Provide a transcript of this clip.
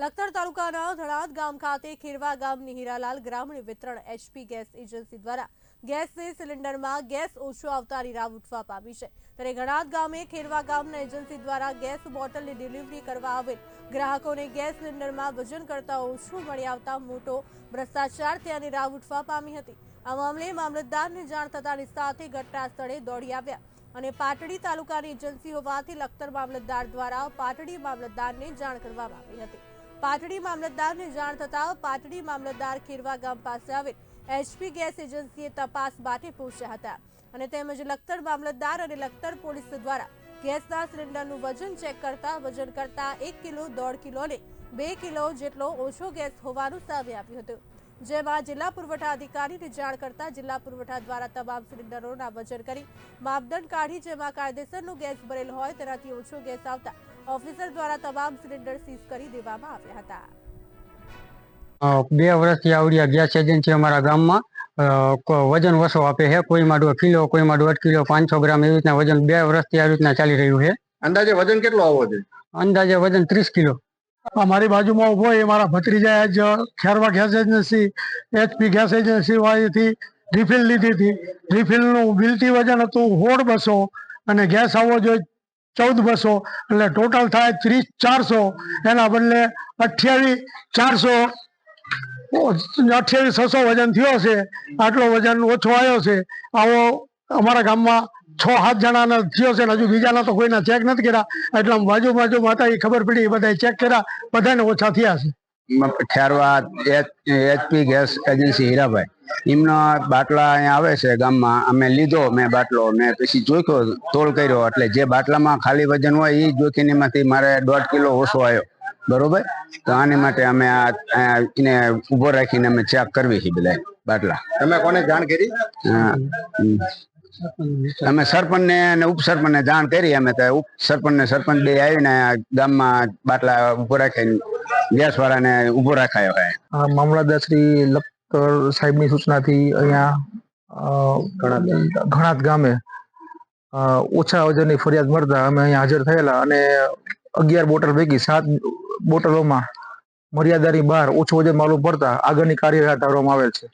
લખતર તાલુકાના ધણાદ ગામ ખાતે ખેરવા ગામની હીરાલાલ ગ્રામીણ વિતરણ એચપી ગેસ એજન્સી દ્વારા ગેસ સિલિન્ડરમાં ગેસ ઓછો આવતા રાવ ઉઠવા પામી છે. ત્યારે ઘણાદ ગામે ખેરવા ગામના એજન્સી દ્વારા ગેસ બોટલની ડિલિવરી કરવા આવેલ ગ્રાહકોને ગેસ સિલિન્ડરમાં વજન કરતા ઓછું મળી આવતા મોટો ભ્રષ્ટાચાર ત્યાંની રાવ ઉઠવા પામી હતી. આ મામલે મામલતદારને જાણ થતાની સાથે ઘટના સ્થળે દોડી આવ્યા અને પાટડી તાલુકાની એજન્સી હોવાથી લખતર મામલતદાર દ્વારા પાટડી મામલતદારને જાણ કરવામાં આવી હતી. પાટડી મામલતદારને જાણ થતાં પાટડી મામલતદાર ખીરવા ગામ પાસે આવેલ એચપી ગેસ એજન્સીએ તપાસ માટે પહોંચ્યા હતા અને તેમજ લખતર મામલતદાર અને લખતર પોલીસ દ્વારા ગેસના સિલિન્ડરનું વજન ચેક કરતા વજન કરતા એક કિલો, દોઢ કિલો અને બે કિલો જેટલો ઓછો ગેસ હોવાનું સામે આવ્યું હતું. જેમાં જિલ્લા પુરવઠા અધિકારીને જાણ કરતા જિલ્લા પુરવઠા દ્વારા તમામ સિલિન્ડરોના વજન કરી માપદંડ કાઢી જેમાં કાયદેસરનો ગેસ ભરેલ હોય તેનાથી ઓછો ગેસ આવતા ઓફિસર દ્વારા તમામ સિલિન્ડર સીઝ કરી દેવામાં આવ્યા હતા. બે વર્ષથી આવડી ગેસ એજન્સી અમારા ગામમાં વજન વસો આપે છે. કોઈમાં દોઢ કિલો કોઈમાં દોઢ કિલો પાંચસો ગ્રામ એવી રીતના વજન બે વર્ષથી આવી રીતના ચાલી રહ્યું છે. અંદાજે વજન કેટલો આવો છે અંદાજે વજન ત્રીસ કિલો. અમારી બાજુમાં ઊભો એ મારા ભત્રીજા જ Kherva gas agency HP gas agency વાળીથી refill લીધી હતી. રિફિલનું બિલટી વજન હતું હોળ બસો અને ગેસ આવવો જોઈએ ચૌદ બસો એટલે ટોટલ થાય ત્રીસ ચારસો. એના બદલે અઠ્યાવીસ ચારસો. અઠ્યાવીસ છસો વજન થયો છે. આટલો વજન ઓછો આવ્યો છે. આવો અમારા ગામમાં છ સાત જણાના થયો છે હજુ બીજાના તો કોઈના ચેક નથી કર્યા. એટલે બાજુ બાજુમાં હતા એ ખબર પડી, એ બધા ચેક કર્યા. બધાને ઓછા થયા છે. ઠેરવા એચપી ગેસ એજન્સી હીરાભાઈ. એમનો બાટલા અહીંયા આવે છે ગામમાં. અમે લીધો મેં બાટલો. મેં પછી જોખ્યો તોલ કર્યો. એટલે જે બાટલામાં ખાલી વજન હોય એ જોખીને માંથી મારે દોઢ કિલો ઓછો આવ્યો બરોબર? તો આની માટે અમે આ એને ઊભો રાખીને અમે ચેક કરવી છે બધા બાટલા. તમે કોને જાણ કરી? હા. અમે સરપંચ ને અને ઉપસરપંચ ને જાણ કરી અમે તો ઉપ સરપંચ ને સરપંચ બે આવીને આ ગામમાં બાટલા ઊભો રાખીને ગેસ વાળાને ઊભો રાખાયો હોય આ મામલતદાર શ્રી લખતર સાહેબની સૂચનાથી અહીંયા ઘણા ઘણાત ગામે ઓછા વજનની ફરિયાદ મળતા અમે અહીંયા હાજર થયેલા અને અગિયાર બોટલ પૈકી સાત બોટલોમાં મર્યાદાની બહાર ઓછું વજન માલુમ પડતા આગળની કાર્યવાહી ધરવામાં આવેલ છે.